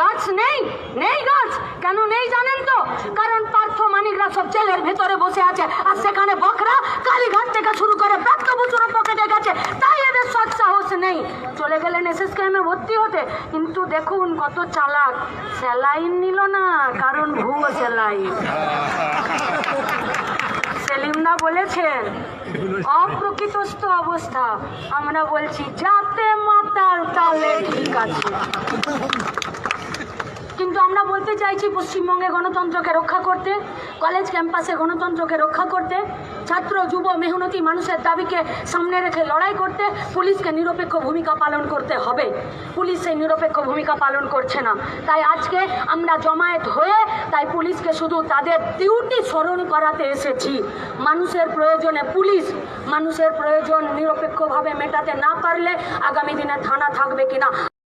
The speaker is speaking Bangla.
গাছ নেই নেই গাছ। কেন নেই জানেন তো? কারণ পার্থ মানিকরা সব জেলের ভেতরে বসে আছে। আর সেখানে বকরা কালীঘাট থেকে শুরু করে প্রাপ্তবচুরও পকেটে গেছে। তাই এদের সৎ সাহস নেই। চলে গেলেন এসএস কেমে ভর্তি হতে। কিন্তু দেখুন কত চালাক। স্যালাইন নিল না, কারণ ভুয়ো স্যালাইন সেলিমদা বলেছেন, অপ্রকৃতস্থ অবস্থা। আমরা বলছি, যাতে মাতার তালে ঠিক আছে। চাইছি পশ্চিমবঙ্গে গণতন্ত্রকে রক্ষা করতে কলেজ ক্যাম্পাসে গণতন্ত্রকে রক্ষা করতে, ছাত্র, যুব, মেহনতি মানুষের দাবিকে সামনে রেখে লড়াই করতে, পুলিশকে নিরপেক্ষ ভূমিকা পালন করতে হবে। পুলিশ সেই নিরপেক্ষ ভূমিকা পালন করছে না। তাই আজকে আমরা জমায়েত হয়ে, তাই পুলিশকে শুধু তাদের ডিউটি স্মরণ করাতে এসেছি। মানুষের প্রয়োজনে পুলিশ, মানুষের প্রয়োজন নিরপেক্ষভাবে মেটাতে না পারলে আগামী দিনে থানা থাকবে কিনা?